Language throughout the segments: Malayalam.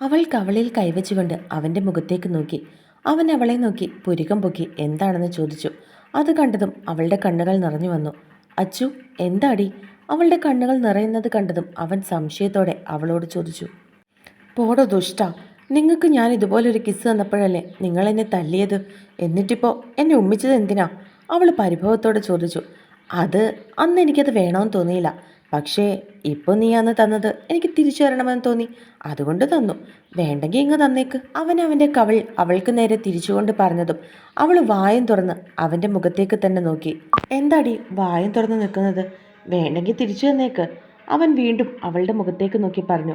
അവൾ കവളിൽ കൈവച്ചുകൊണ്ട് അവന്റെ മുഖത്തേക്ക് നോക്കി. അവൻ അവളെ നോക്കി പുരുകം പൊക്കി എന്താണെന്ന് ചോദിച്ചു. അത് കണ്ടതും അവളുടെ കണ്ണുകൾ നിറഞ്ഞു വന്നു. അച്ചു എന്താടി? അവളുടെ കണ്ണുകൾ നിറയുന്നത് കണ്ടതും അവൻ സംശയത്തോടെ അവളോട് ചോദിച്ചു. പോടോ ദുഷ്ട നിങ്ങൾക്ക് ഞാൻ ഇതുപോലൊരു കിസ് തന്നപ്പോഴല്ലേ നിങ്ങൾ എന്നെ തല്ലിയത്? എന്നിട്ടിപ്പോൾ എന്നെ ഉമ്മിച്ചത് എന്തിനാ? അവൾ പരിഭവത്തോടെ ചോദിച്ചു. അത് അന്ന് എനിക്കത് വേണമെന്ന് തോന്നിയില്ല. പക്ഷേ ഇപ്പോൾ നീയാന്ന് തന്നത്. എനിക്ക് തിരിച്ചു തരണമെന്ന് തോന്നി. അതുകൊണ്ട് തന്നു. വേണ്ടെങ്കിൽ ഇങ്ങ് തന്നേക്ക്. അവൻ അവന്റെ കവൾ അവൾക്ക് നേരെ തിരിച്ചുകൊണ്ട് പറഞ്ഞതും അവൾ വായം തുറന്ന് അവന്റെ മുഖത്തേക്ക് തന്നെ നോക്കി. എന്താടി വായം തുറന്ന് നിൽക്കുന്നത്? വേണ്ടെങ്കിൽ തിരിച്ചു തന്നേക്ക്. അവൻ വീണ്ടും അവളുടെ മുഖത്തേക്ക് നോക്കി പറഞ്ഞു.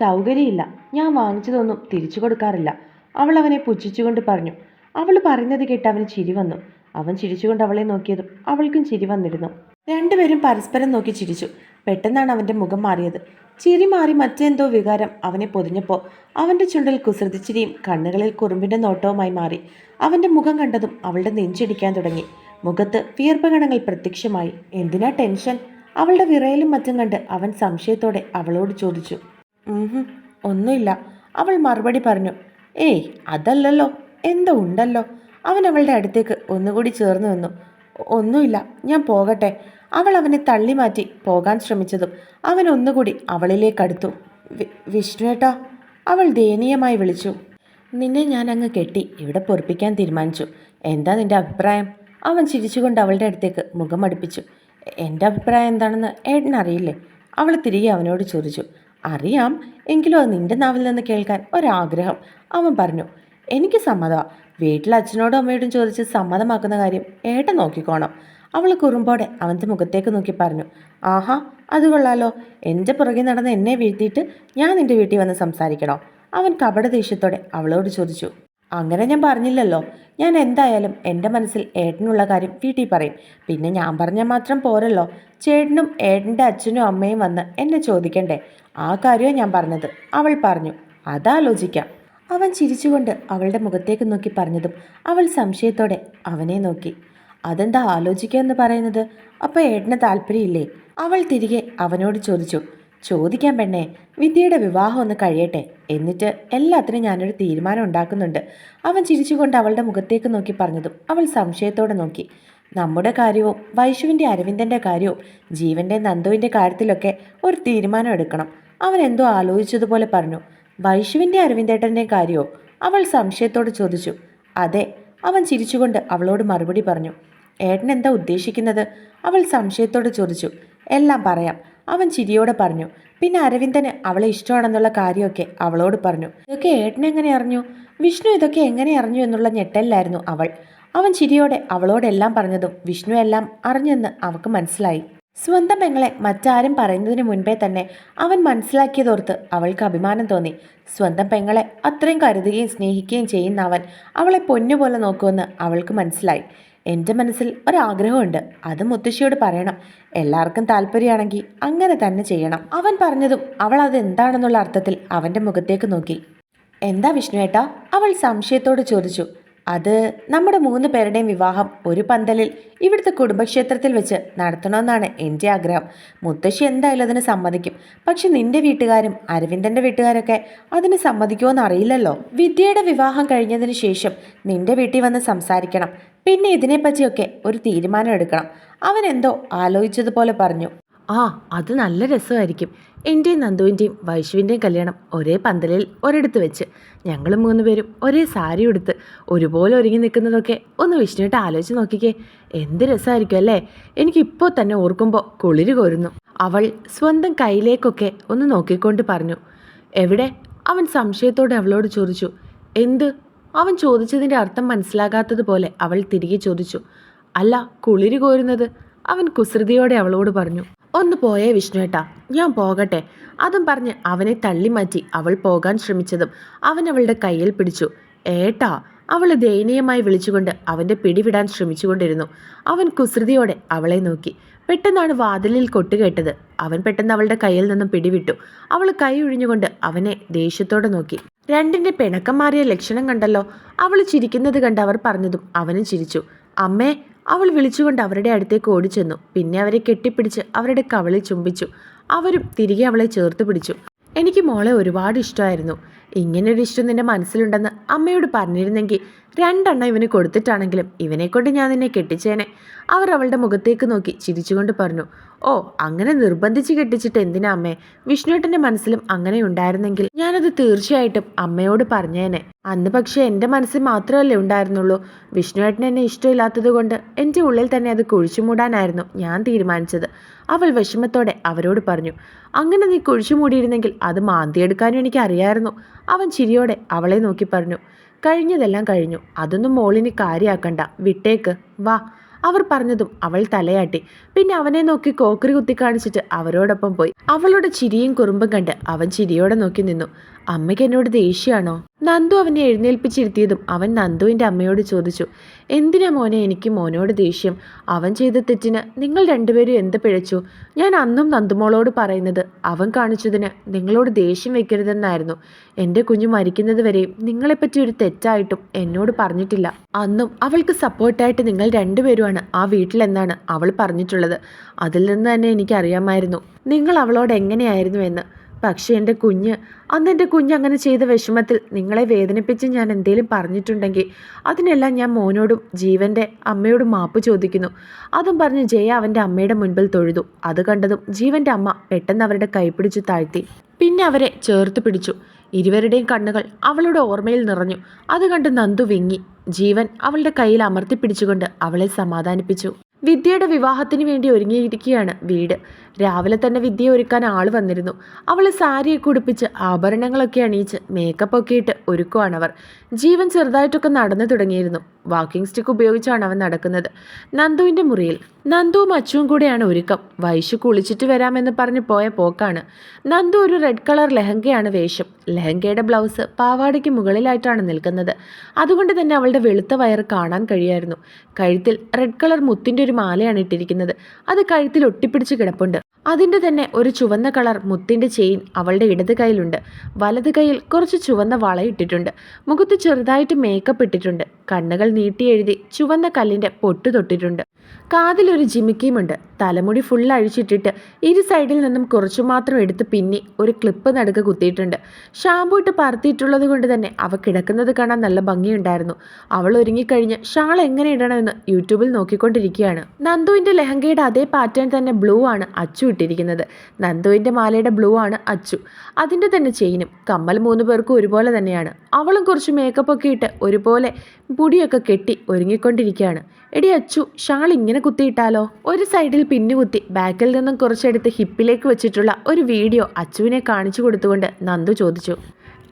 സൗകര്യമില്ല. ഞാൻ വാങ്ങിച്ചതൊന്നും തിരിച്ചു കൊടുക്കാറില്ല. അവൾ അവനെ പുച്ഛിച്ചുകൊണ്ട് പറഞ്ഞു. അവൾ പറയുന്നത് കേട്ട് അവന് ചിരി വന്നു. അവൻ ചിരിച്ചുകൊണ്ട് അവളെ നോക്കിയതും അവൾക്കും ചിരി വന്നിരുന്നു. രണ്ടുപേരും പരസ്പരം നോക്കി ചിരിച്ചു. പെട്ടെന്നാണ് അവന്റെ മുഖം മാറിയത്. ചിരി മാറി മറ്റെന്തോ വികാരം അവനെ പൊതിഞ്ഞപ്പോൾ അവന്റെ ചുണ്ടിൽ കുസൃതിച്ചിരിയും കണ്ണുകളിൽ കുറുമ്പിന്റെ നോട്ടവുമായി മാറി. അവന്റെ മുഖം കണ്ടതും അവളുടെ നെഞ്ചിടിക്കാൻ തുടങ്ങി. മുഖത്ത് വിയർപ്പകണങ്ങൾ പ്രത്യക്ഷമായി. എന്തിനാ ടെൻഷൻ? അവളുടെ വിറയലും മറ്റും കണ്ട് അവൻ സംശയത്തോടെ അവളോട് ചോദിച്ചു. ഒന്നുമില്ല. അവൾ മറുപടി പറഞ്ഞു. ഏയ് അതല്ലല്ലോ. എന്തോ ഉണ്ടല്ലോ? അവൻ അവളുടെ അടുത്തേക്ക് ഒന്നുകൂടി ചേർന്ന് വന്നു ഒന്നുമില്ല ഞാൻ പോകട്ടെ. അവൾ അവനെ തള്ളി മാറ്റി പോകാൻ ശ്രമിച്ചതും അവൻ ഒന്നുകൂടി അവളിലേക്കടുത്തു. "വി- വിഷ്ണുവേട്ടാ അവൾ ദയനീയമായി വിളിച്ചു. നിന്നെ ഞാൻ അങ്ങ് കെട്ടി ഇവിടെ പൊറപ്പിക്കാൻ തീരുമാനിച്ചു. എന്താ നിന്റെ അഭിപ്രായം? അവൻ ചിരിച്ചുകൊണ്ട് അവളുടെ അടുത്തേക്ക് മുഖം അടുപ്പിച്ചു. എന്റെ അഭിപ്രായം എന്താണെന്ന് ഏട്ടനറിയില്ലേ അവൾ തിരികെ അവനോട് ചോദിച്ചു. അറിയാം എങ്കിലും അത് നിന്റെ നാവിൽ നിന്ന് കേൾക്കാൻ ഒരാഗ്രഹം. അവൻ പറഞ്ഞു എനിക്ക് സമ്മതമാണ് വീട്ടിൽ അച്ഛനോടും അമ്മയോടും ചോദിച്ച് സമ്മതമാക്കുന്ന കാര്യം ഏട്ടൻ നോക്കിക്കോണം. അവൾ കുറുമ്പോടെ അവന്റെ മുഖത്തേക്ക് നോക്കി പറഞ്ഞു ആഹാ അത് കൊള്ളാലോ. എന്റെ പുറകെ നടന്ന് എന്നെ വീഴ്ത്തിയിട്ട് ഞാൻ നിന്റെ വീട്ടിൽ വന്ന് സംസാരിക്കണോ? അവൻ കപട ദേഷ്യത്തോടെ അവളോട് ചോദിച്ചു അങ്ങനെ ഞാൻ പറഞ്ഞില്ലല്ലോ. ഞാൻ എന്തായാലും എന്റെ മനസ്സിൽ ഏട്ടനുള്ള കാര്യം വീട്ടിൽ പറയും. പിന്നെ ഞാൻ പറഞ്ഞാൽ മാത്രം പോരല്ലോ. ചേട്ടനും ഏട്ടന്റെ അച്ഛനും അമ്മയും വന്ന് എന്നെ ചോദിക്കണ്ടേ? ആ കാര്യമാണ് ഞാൻ പറഞ്ഞത്. അവൾ പറഞ്ഞു അതാലോചിക്കാം. അവൻ ചിരിച്ചുകൊണ്ട് അവളുടെ മുഖത്തേക്ക് നോക്കി പറഞ്ഞതും അവൾ സംശയത്തോടെ അവനെ നോക്കി. അതെന്താ ആലോചിക്കുക എന്ന് പറയുന്നത്? അപ്പോൾ ഏട്ടന് താല്പര്യമില്ലേ? അവൾ തിരികെ അവനോട് ചോദിച്ചു. ചോദിക്കാൻ പെണ്ണേ വിദ്യയുടെ വിവാഹം ഒന്ന് കഴിയട്ടെ. എന്നിട്ട് എല്ലാത്തിനും ഞാനൊരു തീരുമാനം ഉണ്ടാക്കുന്നുണ്ട്. അവൻ ചിരിച്ചുകൊണ്ട് അവളുടെ മുഖത്തേക്ക് നോക്കി പറഞ്ഞതും അവൾ സംശയത്തോടെ നോക്കി. നമ്മുടെ കാര്യവും വൈഷുവിന്റെ അരവിന്ദന്റെ കാര്യവും ജീവന്റെ നന്ദുവിന്റെ കാര്യത്തിലൊക്കെ ഒരു തീരുമാനം എടുക്കണം. അവൻ എന്തോ ആലോചിച്ചതുപോലെ പറഞ്ഞു. വൈഷുവിന്റെ അരവിന്ദേട്ടന്റെ കാര്യമോ അവൾ സംശയത്തോട് ചോദിച്ചു. അതെ അവൻ ചിരിച്ചുകൊണ്ട് അവളോട് മറുപടി പറഞ്ഞു. ഏട്ടൻ എന്താ ഉദ്ദേശിക്കുന്നത്? അവൾ സംശയത്തോട് ചോദിച്ചു. എല്ലാം പറയാം. അവൻ ചിരിയോടെ പറഞ്ഞു. പിന്നെ അരവിന്ദന് അവളെ ഇഷ്ടമാണെന്നുള്ള കാര്യമൊക്കെ അവളോട് പറഞ്ഞു. ഇതൊക്കെ ഏട്ടൻ എങ്ങനെ അറിഞ്ഞു? വിഷ്ണു ഇതൊക്കെ എങ്ങനെ അറിഞ്ഞു എന്നുള്ള ഞെട്ടലിലായിരുന്നു അവൾ. അവൻ ചിരിയോടെ അവളോടെല്ലാം പറഞ്ഞതും വിഷ്ണു എല്ലാം അറിഞ്ഞെന്ന് അവൾക്ക് മനസ്സിലായി. സ്വന്തം പെങ്ങളെ മറ്റാരും പറയുന്നതിന് മുൻപേ തന്നെ അവൻ മനസ്സിലാക്കിയതോർത്ത് അവൾക്ക് അഭിമാനം തോന്നി. സ്വന്തം പെങ്ങളെ അത്രയും കരുതുകയും സ്നേഹിക്കുകയും ചെയ്യുന്ന അവൻ അവളെ പൊന്നുപോലെ നോക്കുമെന്ന് അവൾക്ക് മനസ്സിലായി. എന്റെ മനസ്സിൽ ഒരാഗ്രഹമുണ്ട്. അത് മുത്തശ്ശിയോട് പറയണം. എല്ലാവർക്കും താല്പര്യമാണെങ്കിൽ അങ്ങനെ തന്നെ ചെയ്യണം. അവൻ പറഞ്ഞതും അവൾ അത് എന്താണെന്നുള്ള അർത്ഥത്തിൽ അവന്റെ മുഖത്തേക്ക് നോക്കി. എന്താ വിഷ്ണുവേട്ടാ അവൾ സംശയത്തോട് ചോദിച്ചു. അത് നമ്മുടെ മൂന്ന് പേരുടെയും വിവാഹം ഒരു പന്തലിൽ ഇവിടുത്തെ കുടുംബക്ഷേത്രത്തിൽ വെച്ച് നടത്തണമെന്നാണ് എന്റെ ആഗ്രഹം. മുത്തശ്ശി എന്തായാലും അതിന് സമ്മതിക്കും. പക്ഷെ നിന്റെ വീട്ടുകാരും അരവിന്ദന്റെ വീട്ടുകാരൊക്കെ അതിന് സമ്മതിക്കുമോന്ന് അറിയില്ലല്ലോ. വിദ്യയുടെ വിവാഹം കഴിഞ്ഞതിന് ശേഷം നിന്റെ വീട്ടിൽ വന്ന് സംസാരിക്കണം. പിന്നെ ഇതിനെപ്പറ്റിയൊക്കെ ഒരു തീരുമാനം എടുക്കണം. അവൻ എന്തോ ആലോചിച്ചതുപോലെ പറഞ്ഞു. ആ അത് നല്ല രസമായിരിക്കും. എന്റെയും നന്ദുവിന്റെയും വൈഷുവിന്റെയും കല്യാണം ഒരേ പന്തലിൽ ഒരിടത്ത് വെച്ച്. ഞങ്ങൾ മൂന്ന് പേരും ഒരേ സാരി ഉടുത്ത് ഒരുപോലെ ഒരുങ്ങി നിൽക്കുന്നതൊക്കെ ഒന്ന് വിഷ്ണുവിട്ട് ആലോചിച്ച് നോക്കിക്കേ. എന്ത് രസമായിരിക്കും അല്ലേ? എനിക്കിപ്പോൾ തന്നെ ഓർക്കുമ്പോൾ കുളിര് കോരുന്നു. അവൾ സ്വന്തം കയ്യിലേക്കൊക്കെ ഒന്ന് നോക്കിക്കൊണ്ട് പറഞ്ഞു. എവിടെ? അവൻ സംശയത്തോടെ അവളോട് ചോദിച്ചു. എന്ത്? അവൻ ചോദിച്ചതിന്റെ അർത്ഥം മനസ്സിലാകാത്തതുപോലെ അവൾ തിരികെ ചോദിച്ചു. അല്ല കുളിര് കോരുന്നത്? അവൻ കുസൃതിയോടെ അവളോട് പറഞ്ഞു. ഒന്ന് പോയേ വിഷ്ണുവേട്ടാ ഞാൻ പോകട്ടെ. അതും പറഞ്ഞ് അവനെ തള്ളിമാറ്റി അവൾ പോകാൻ ശ്രമിച്ചതും അവൻ അവളുടെ കയ്യിൽ പിടിച്ചു. ഏട്ടാ അവൾ ദയനീയമായി വിളിച്ചുകൊണ്ട് അവന്റെ പിടിവിടാൻ ശ്രമിച്ചുകൊണ്ടിരുന്നു. അവൻ കുസൃതിയോടെ അവളെ നോക്കി. പെട്ടെന്നാണ് വാതിലിൽ കൊട്ടുകേട്ടത് അവൻ പെട്ടെന്ന് അവളുടെ കയ്യിൽ നിന്നും പിടിവിട്ടു. അവൾ കൈ ഒഴിഞ്ഞുകൊണ്ട് അവനെ ദേഷ്യത്തോടെ നോക്കി. രണ്ടിന്റെ പിണക്കം മാറിയ ലക്ഷണം കണ്ടല്ലോ. അവൾ ചിരിക്കുന്നത് കണ്ട് അവർ പറഞ്ഞതും അവനും ചിരിച്ചു. അമ്മേ അവൾ വിളിച്ചുകൊണ്ട് അവരുടെ അടുത്തേക്ക് ഓടിച്ചെന്നു. പിന്നെ അവരെ കെട്ടിപ്പിടിച്ച് അവരുടെ കവളിൽ ചുംബിച്ചു. അവരും തിരികെ അവളെ ചേർത്ത് പിടിച്ചു. എനിക്ക് മോളെ ഒരുപാട് ഇഷ്ടമായിരുന്നു. ഇങ്ങനൊരു ഇഷ്ടം നിന്റെ മനസ്സിലുണ്ടെന്ന് അമ്മയോട് പറഞ്ഞിരുന്നെങ്കിൽ രണ്ടെണ്ണം ഇവന് കൊടുത്തിട്ടാണെങ്കിലും ഇവനെക്കൊണ്ട് ഞാൻ നിന്നെ കെട്ടിച്ചേനെ. അവർ അവളുടെ മുഖത്തേക്ക് നോക്കി ചിരിച്ചുകൊണ്ട് പറഞ്ഞു ഓ അങ്ങനെ നിർബന്ധിച്ച് കെട്ടിച്ചിട്ട് എന്തിനാ അമ്മേ? വിഷ്ണുവേട്ടന്റെ മനസ്സിലും അങ്ങനെ ഉണ്ടായിരുന്നെങ്കിൽ ഞാനത് തീർച്ചയായിട്ടും അമ്മയോട് പറഞ്ഞേനെ. അന്ന് പക്ഷേ എന്റെ മനസ്സിൽ മാത്രമല്ലേ ഉണ്ടായിരുന്നുള്ളൂ. വിഷ്ണുവേട്ടൻ എന്നെ ഇഷ്ടമില്ലാത്തത് കൊണ്ട് എന്റെ ഉള്ളിൽ തന്നെ അത് കുഴിച്ചു മൂടാനായിരുന്നു ഞാൻ തീരുമാനിച്ചത്. അവൾ വിഷമത്തോടെ അവരോട് പറഞ്ഞു അങ്ങനെ നീ കുഴിച്ചു മൂടിയിരുന്നെങ്കിൽ അത് മാന്തിയെടുക്കാനും എനിക്ക് അറിയായിരുന്നു അവൻ ചിരിയോടെ അവളെ നോക്കി പറഞ്ഞു കഴിഞ്ഞതെല്ലാം കഴിഞ്ഞു. അതൊന്നും മോളിന് കാര്യാക്കണ്ട. വിട്ടേക്ക്. വാ. അവർ പറഞ്ഞതും അവൾ തലയാട്ടി. പിന്നെ അവനെ നോക്കി കോക്കറി കുത്തി കാണിച്ചിട്ട് അവരോടൊപ്പം പോയി. അവളുടെ ചിരിയും കുറുമ്പും കണ്ട് അവൻ ചിരിയോടെ നോക്കി നിന്നു. അമ്മയ്ക്ക് എന്നോട് ദേഷ്യമാണോ നന്ദു അവനെ എഴുന്നേൽപ്പിച്ചിരുത്തിയതും അവൻ നന്ദുവിന്റെ അമ്മയോട് ചോദിച്ചു എന്തിനാ മോനെ എനിക്ക് മോനോട് ദേഷ്യം? അവൻ ചെയ്ത തെറ്റിന് നിങ്ങൾ രണ്ടുപേരും എന്ത് പിഴച്ചു? ഞാൻ അന്നും നന്ദുമോളോട് പറയുന്നത് അവൻ കാണിച്ചതിന് നിങ്ങളോട് ദേഷ്യം വെക്കരുതെന്നായിരുന്നു. എന്റെ കുഞ്ഞു മരിക്കുന്നത് വരെയും നിങ്ങളെപ്പറ്റി ഒരു തെറ്റായിട്ടും എന്നോട് പറഞ്ഞിട്ടില്ല. അന്നും അവൾക്ക് സപ്പോർട്ടായിട്ട് നിങ്ങൾ രണ്ടുപേരുമാണ് ആ വീട്ടിലെന്നാണ് അവൾ പറഞ്ഞിട്ടുള്ളത്. അതിൽ നിന്ന് തന്നെ എനിക്കറിയാമായിരുന്നു. നിങ്ങൾ അവളോട് എങ്ങനെയായിരുന്നു എന്ന്. പക്ഷേ എന്റെ കുഞ്ഞ് അന്ന് എന്റെ കുഞ്ഞ് അങ്ങനെ ചെയ്ത വിഷമത്തിൽ നിങ്ങളെ വേദനിപ്പിച്ച് ഞാൻ എന്തേലും പറഞ്ഞിട്ടുണ്ടെങ്കിൽ അതിനെല്ലാം ഞാൻ മോനോടും ജീവന്റെ അമ്മയോടും മാപ്പ് ചോദിക്കുന്നു. അതും പറഞ്ഞ് ജയ അവന്റെ അമ്മയുടെ മുൻപിൽ തൊഴുതു. അത് കണ്ടതും ജീവന്റെ അമ്മ പെട്ടെന്ന് അവരുടെ കൈപിടിച്ചു താഴ്ത്തി. പിന്നെ അവരെ ചേർത്ത് പിടിച്ചു. ഇരുവരുടെയും കണ്ണുകൾ അവളുടെ ഓർമ്മയിൽ നിറഞ്ഞു. അത് കണ്ട് നന്ദു വിങ്ങി. ജീവൻ അവളുടെ കയ്യിൽ അമർത്തി പിടിച്ചുകൊണ്ട് അവളെ സമാധാനിപ്പിച്ചു. വിദ്യയുടെ വിവാഹത്തിന് വേണ്ടി ഒരുങ്ങിയിരിക്കുകയാണ് വീട്. രാവിലെ തന്നെ വിദ്യ ഒരുക്കാൻ ആൾ വന്നിരുന്നു. അവൾ സാരിയൊക്കെ ഉടുപ്പിച്ച് ആഭരണങ്ങളൊക്കെ അണിയിച്ച് മേക്കപ്പൊക്കെ ഇട്ട് ഒരുക്കുവാണവർ ജീവൻ ചെറുതായിട്ടൊക്കെ നടന്നു തുടങ്ങിയിരുന്നു. വാക്കിംഗ് സ്റ്റിക്ക് ഉപയോഗിച്ചാണ് അവൻ നടക്കുന്നത്. നന്ദുവിന്റെ മുറിയിൽ നന്ദുവും അച്ചുവും കൂടെയാണ് ഒരുക്കം. വൈശു കുളിച്ചിട്ട് വരാമെന്ന് പറഞ്ഞ് പോയ പോക്കാണ്. നന്ദു ഒരു റെഡ് കളർ ലെഹങ്കയാണ് വേഷം. ലെഹങ്കയുടെ ബ്ലൗസ് പാവാടയ്ക്ക് മുകളിലായിട്ടാണ് നിൽക്കുന്നത്. അതുകൊണ്ട് തന്നെ അവളുടെ വെളുത്ത വയർ കാണാൻ കഴിയായിരുന്നു. കഴുത്തിൽ റെഡ് കളർ മുത്തിന്റെ ഒരു മാലയാണ് ഇട്ടിരിക്കുന്നത്. അത് കഴുത്തിൽ ഒട്ടിപ്പിടിച്ച് കിടപ്പുണ്ട്. അതിന്റെ തന്നെ ഒരു ചുവന്ന കളർ മുത്തിന്റെ ചെയിൻ അവളുടെ ഇടത് കൈയിലുണ്ട്. വലത് കൈയിൽ കുറച്ച് ചുവന്ന വളയിട്ടിട്ടുണ്ട് മുഖത്ത് ചെറുതായിട്ട് മേക്കപ്പ് ഇട്ടിട്ടുണ്ട്. കണ്ണുകൾ നീട്ടി എഴുതി ചുവന്ന കല്ലിന്റെ പൊട്ട് തൊട്ടിട്ടുണ്ട്. കാതിലൊരു ജിമിക്കിയുമുണ്ട്. തലമുടി ഫുൾ അഴിച്ചിട്ടിട്ട് ഇരു സൈഡിൽ നിന്നും കുറച്ചു മാത്രം എടുത്ത് പിന്നി ഒരു ക്ലിപ്പ് നടുക്ക് കുത്തിയിട്ടുണ്ട്. ഷാമ്പു ഇട്ട് പറത്തിയിട്ടുള്ളത് കൊണ്ട് തന്നെ അവ കിടക്കുന്നത് കാണാൻ നല്ല ഭംഗിയുണ്ടായിരുന്നു. അവൾ ഒരുങ്ങിക്കഴിഞ്ഞ് ഷാൾ എങ്ങനെ ഇടണമെന്ന് യൂട്യൂബിൽ നോക്കിക്കൊണ്ടിരിക്കുകയാണ്. നന്ദുവിന്റെ ലെഹങ്കയുടെ അതേ പാറ്റേൺ തന്നെ ബ്ലൂ ആണ്. അച്ചു ഇട്ടിരിക്കുന്നത്. നന്ദുവിന്റെ മാലയുടെ ബ്ലൂ ആണ് അച്ചു. അതിന്റെ തന്നെ ചെയിനും കമ്മൽ മൂന്ന് പേർക്കും ഒരുപോലെ തന്നെയാണ്. അവളും കുറച്ച് മേക്കപ്പ് ഒക്കെ ഇട്ട് ഒരുപോലെ മുടിയൊക്കെ കെട്ടി ഒരുങ്ങിക്കൊണ്ടിരിക്കുകയാണ്. എടി അച്ചു ഷാൾ ഇങ്ങനെ കുത്തിയിട്ടാലോ? ഒരു സൈഡിൽ പിന്നുകുത്തി ബാക്കിൽ നിന്നും കുറച്ചെടുത്ത് ഹിപ്പിലേക്ക് വെച്ചിട്ടുള്ള ഒരു വീഡിയോ അച്ചുവിനെ കാണിച്ചു കൊടുത്തുകൊണ്ട് നന്ദു ചോദിച്ചു.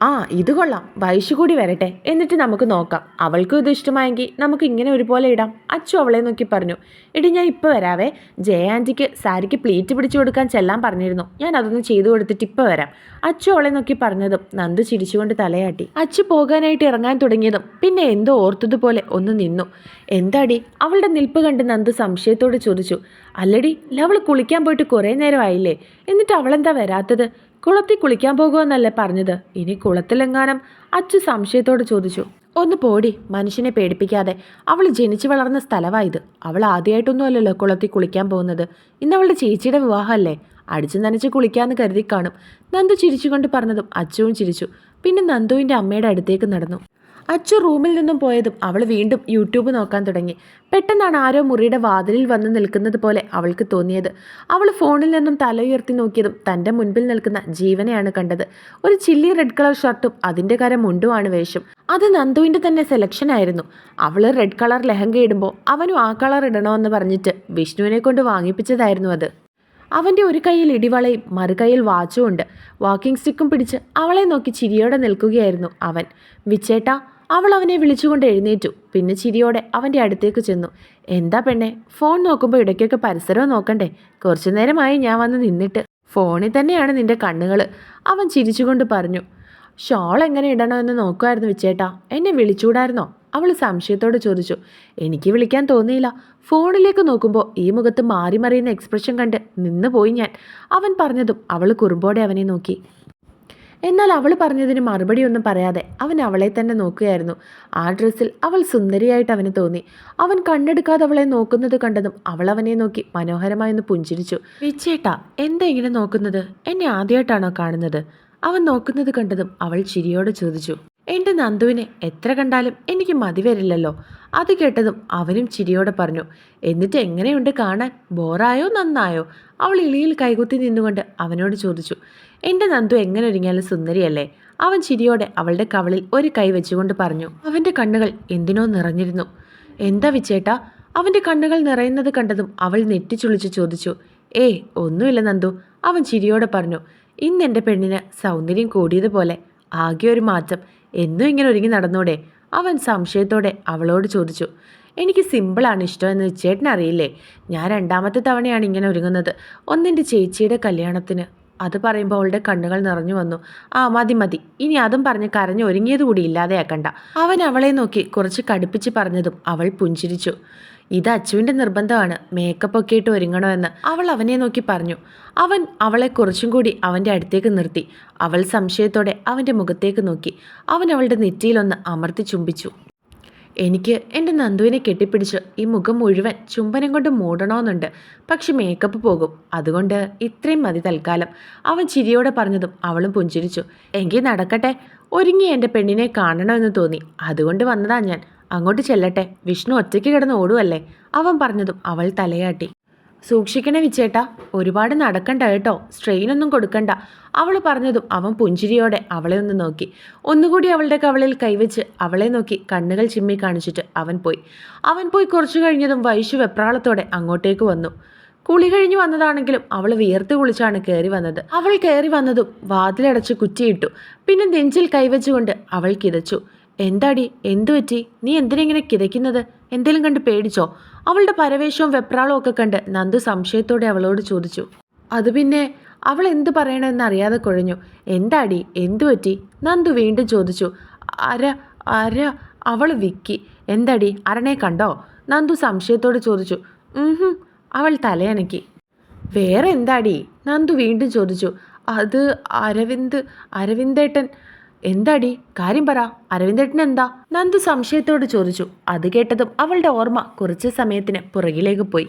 ആ ഇത് കൊള്ളാം. വൈശു കൂടി വരട്ടെ. എന്നിട്ട് നമുക്ക് നോക്കാം. അവൾക്കും ഇത് ഇഷ്ടമായെങ്കിൽ നമുക്ക് ഇങ്ങനെ ഒരുപോലെ ഇടാം. അച്ചു അവളെ നോക്കി പറഞ്ഞു. എടി ഞാൻ ഇപ്പോൾ വരാവേ. ജയ സാരിക്ക് പ്ലീറ്റ് പിടിച്ചു കൊടുക്കാൻ ചെല്ലാൻ പറഞ്ഞിരുന്നു. ഞാൻ അതൊന്ന് ചെയ്തു കൊടുത്തിട്ട് ഇപ്പോൾ വരാം. അച്ചു അവളെ നോക്കി പറഞ്ഞതും നന്ദു ചിരിച്ചുകൊണ്ട് തലയാട്ടി. അച്ചു പോകാനായിട്ട് ഇറങ്ങാൻ തുടങ്ങിയതും പിന്നെ എന്തോ ഓർത്തതുപോലെ ഒന്ന് നിന്നു. എന്താടി? അവളുടെ നിൽപ്പ് കണ്ട് നന്ദു സംശയത്തോട് ചോദിച്ചു. അല്ലടി അവൾ കുളിക്കാൻ പോയിട്ട് കുറേ നേരമായില്ലേ? എന്നിട്ട് അവളെന്താ വരാത്തത്? കുളത്തിൽ കുളിക്കാൻ പോകുമെന്നല്ലേ പറഞ്ഞത്? ഇനി കുളത്തിലെങ്ങാനും അച്ചു സംശയത്തോട് ചോദിച്ചു. ഒന്ന് പോടി മനുഷ്യനെ പേടിപ്പിക്കാതെ. അവൾ ജനിച്ചു വളർന്ന സ്ഥലമായത് അവൾ ആദ്യമായിട്ടൊന്നുമല്ലല്ലോ കുളത്തിൽ കുളിക്കാൻ പോകുന്നത്. ഇന്ന് അവളുടെ ചേച്ചിയുടെ വിവാഹമല്ലേ? അടിച്ചു നനച്ച് കുളിക്കാന്ന് കരുതി കാണും. നന്ദു ചിരിച്ചുകൊണ്ട് പറഞ്ഞതും അച്ചുവും ചിരിച്ചു. പിന്നെ നന്ദുവിന്റെ അമ്മയുടെ അടുത്തേക്ക് നടന്നു. അച്ചു റൂമിൽ നിന്നും പോയതും അവൾ വീണ്ടും യൂട്യൂബ് നോക്കാൻ തുടങ്ങി. പെട്ടെന്നാണ് ആരോ മുറിയുടെ വാതിലിൽ വന്ന് നിൽക്കുന്നത് പോലെ അവൾക്ക് തോന്നിയത്. അവൾ ഫോണിൽ നിന്നും തല ഉയർത്തി നോക്കിയതും തന്റെ മുൻപിൽ നിൽക്കുന്ന ജീവനെയാണ് കണ്ടത്. ഒരു ചില്ലി റെഡ് കളർ ഷർട്ടും അതിന്റെ കര മുണ്ടുമാണ് വേഷം. അത് നന്ദുവിന്റെ തന്നെ സെലക്ഷൻ ആയിരുന്നു. അവൾ റെഡ് കളർ ലെഹങ്ക ഇടുമ്പോൾ അവനും ആ കളർ ഇടണമെന്ന് പറഞ്ഞിട്ട് വിഷ്ണുവിനെ കൊണ്ട് വാങ്ങിപ്പിച്ചതായിരുന്നു അത്. അവന്റെ ഒരു കയ്യിൽ ഇടിവളയും മറുകൈയിൽ വാച്ചും ഉണ്ട്. വാക്കിംഗ് സ്റ്റിക്കും പിടിച്ച് അവളെ നോക്കി ചിരിയോടെ നിൽക്കുകയായിരുന്നു അവൻ. വിച്ചേട്ടാ അവൾ അവനെ വിളിച്ചുകൊണ്ട് എഴുന്നേറ്റു. പിന്നെ ചിരിയോടെ അവന്റെ അടുത്തേക്ക് ചെന്നു. എന്താ പെണ്ണെ ഫോൺ നോക്കുമ്പോൾ ഇടയ്ക്കൊക്കെ പരിസരവും നോക്കണ്ടേ? കുറച്ചു നേരമായി ഞാൻ വന്ന് നിന്നിട്ട്. ഫോണിൽ തന്നെയാണ് നിന്റെ കണ്ണുകൾ അവൻ ചിരിച്ചുകൊണ്ട് പറഞ്ഞു. ഷോൾ എങ്ങനെ ഇടണമെന്ന് നോക്കുമായിരുന്നു വിച്ചേട്ടാ. എന്നെ വിളിച്ചുകൂടായിരുന്നോ? അവൾ സംശയത്തോട് ചോദിച്ചു. എനിക്ക് വിളിക്കാൻ തോന്നിയില്ല. ഫോണിലേക്ക് നോക്കുമ്പോൾ ഈ മുഖത്ത് മാറി മറിയുന്ന എക്സ്പ്രഷൻ കണ്ട് നിന്ന് പോയി ഞാൻ. അവൻ പറഞ്ഞതും അവൾ കുറുമ്പോടെ അവനെ നോക്കി. എന്നാൽ അവൾ പറഞ്ഞതിന് മറുപടിയൊന്നും പറയാതെ അവൻ അവളെ തന്നെ നോക്കുകയായിരുന്നു. ആ ഡ്രസ്സിൽ അവൾ സുന്ദരിയായിട്ട് അവന് തോന്നി. അവൻ കണ്ണെടുക്കാതെ അവളെ നോക്കുന്നത് കണ്ടതും അവൾ അവനെ നോക്കി മനോഹരമായൊന്ന് പുഞ്ചിരിച്ചു. വിച്ചേട്ടാ എന്താ ഇങ്ങനെ നോക്കുന്നത്? എന്നെ ആദ്യമായിട്ടാണോ കാണുന്നത്? അവൻ നോക്കുന്നത് കണ്ടതും അവൾ ചിരിയോടെ ചോദിച്ചു. എന്റെ നന്ദുവിനെ എത്ര കണ്ടാലും എനിക്ക് മതി വരില്ലല്ലോ. അത് കേട്ടതും അവനും ചിരിയോടെ പറഞ്ഞു എന്നിട്ട് എങ്ങനെയുണ്ട് കാണാൻ? ബോറായോ നന്നായോ? അവൾ ഇളിയിൽ കൈകുത്തി നിന്നുകൊണ്ട് അവനോട് ചോദിച്ചു എന്റെ നന്ദു എങ്ങനെ ഒരുങ്ങിയാലും സുന്ദരിയല്ലേ? അവൻ ചിരിയോടെ അവളുടെ കവളിൽ ഒരു കൈ വെച്ചുകൊണ്ട് പറഞ്ഞു അവന്റെ കണ്ണുകൾ എന്തിനോ നിറഞ്ഞിരുന്നു. എന്താ വിച്ചേട്ടാ അവന്റെ കണ്ണുകൾ നിറയുന്നത് കണ്ടതും അവൾ നെറ്റിച്ചുളിച്ച് ചോദിച്ചു ഏയ് ഒന്നുമില്ല നന്ദു. അവൻ ചിരിയോടെ പറഞ്ഞു ഇന്ന് എന്റെ പെണ്ണിന് സൗന്ദര്യം കൂടിയതുപോലെ ആകെ ഒരു മാറ്റം. എന്നും ഇങ്ങനെ ഒരുങ്ങി നടന്നൂടെ? അവൻ സംശയത്തോടെ അവളോട് ചോദിച്ചു. എനിക്ക് സിമ്പിളാണ് ഇഷ്ടമെന്ന് ചേട്ടനറിയില്ലേ ഞാൻ രണ്ടാമത്തെ തവണയാണ് ഇങ്ങനെ ഒരുങ്ങുന്നത്. ഒന്നെന്റെ ചേച്ചിയുടെ കല്യാണത്തിന്. അത് പറയുമ്പോൾ അവളുടെ കണ്ണുകൾ നിറഞ്ഞു വന്നു. ആ മതി മതി. ഇനി അതും പറഞ്ഞ് കരഞ്ഞ് ഒരുങ്ങിയത് കൂടി ഇല്ലാതെയാക്കണ്ട. അവൻ അവളെ നോക്കി കുറച്ച് കടുപ്പിച്ച് പറഞ്ഞതും അവൾ പുഞ്ചിരിച്ചു. ഇത് അച്ചുവിന്റെ നിർബന്ധമാണ്. മേക്കപ്പ് ഒക്കെ ഇട്ട് ഒരുങ്ങണമെന്ന്. അവൾ അവനെ നോക്കി പറഞ്ഞു. അവൻ അവളെ കുറച്ചും കൂടി അവന്റെ അടുത്തേക്ക് നിർത്തി. അവൾ സംശയത്തോടെ അവന്റെ മുഖത്തേക്ക് നോക്കി. അവൻ അവളുടെ നെറ്റിയിലൊന്ന് അമർത്തി ചുംബിച്ചു. എനിക്ക് എന്റെ നന്ദുവിനെ കെട്ടിപ്പിടിച്ച് ഈ മുഖം മുഴുവൻ ചുംബനം കൊണ്ട് മൂടണമെന്നുണ്ട് പക്ഷെ മേക്കപ്പ് പോകും. അതുകൊണ്ട് ഇത്രയും മതി തൽക്കാലം. അവൻ ചിരിയോടെ പറഞ്ഞതും അവളും പുഞ്ചിരിച്ചു. എങ്കിൽ നടക്കട്ടെ. ഒരുങ്ങി എന്റെ പെണ്ണിനെ കാണണമെന്ന് തോന്നി. അതുകൊണ്ട് വന്നതാ ഞാൻ. അങ്ങോട്ട് ചെല്ലട്ടെ. വിഷ്ണു ഒറ്റയ്ക്ക് കിടന്ന് ഓടുവല്ലേ? അവൻ പറഞ്ഞതും അവൾ തലയാട്ടി. സൂക്ഷിക്കണേ വിച്ചേട്ടാ ഒരുപാട് നടക്കണ്ട കേട്ടോ. സ്ട്രെയിനൊന്നും കൊടുക്കണ്ട. അവൾ പറഞ്ഞതും അവൻ പുഞ്ചിരിയോടെ അവളെ ഒന്ന് നോക്കി. ഒന്നുകൂടി അവളുടെ കവളിൽ കൈവച്ച് അവളെ നോക്കി കണ്ണുകൾ ചിമ്മി കാണിച്ചിട്ട് അവൻ പോയി. അവൻ പോയി കുറച്ചു കഴിഞ്ഞതും വൈശു വെപ്രാളത്തോടെ അങ്ങോട്ടേക്ക് വന്നു. കുളി കഴിഞ്ഞു വന്നതാണെങ്കിലും അവൾ വിയർത്ത് കുളിച്ചാണ് കയറി വന്നത്. അവൾ കയറി വന്നതും വാതിലടച്ച് കുറ്റിയിട്ടു. പിന്നെ നെഞ്ചിൽ കൈവച്ചുകൊണ്ട് അവൾ കിതച്ചു. എന്താടി? എന്തു പറ്റി? നീ എന്തിനെങ്ങനെ കിതയ്ക്കുന്നത്? എന്തേലും കണ്ട് പേടിച്ചോ? അവളുടെ പരവേശവും വെപ്രാളവും ഒക്കെ കണ്ട് നന്ദു സംശയത്തോടെ അവളോട് ചോദിച്ചു. അത് പിന്നെ അവൾ എന്ത് പറയണമെന്ന് അറിയാതെ കുഴഞ്ഞു. എന്താടി? എന്തു പറ്റി? നന്ദു വീണ്ടും ചോദിച്ചു. അര അര അവൾ വിക്കി. എന്താടി? അരണെ കണ്ടോ? നന്ദു സംശയത്തോടെ ചോദിച്ചു. അവൾ തലയനക്കി. വേറെ എന്താടി? നന്ദു വീണ്ടും ചോദിച്ചു. അത് അരവിന്ദ് അരവിന്ദേട്ടൻ എന്താടി? കാര്യം പറ. അരവിന്ദേട്ടൻ എന്താ നന്ദു സംശയത്തോട് ചോദിച്ചു. അത് കേട്ടതും അവളുടെ ഓർമ്മ കുറച്ച് സമയത്തിന് പുറകിലേക്ക് പോയി.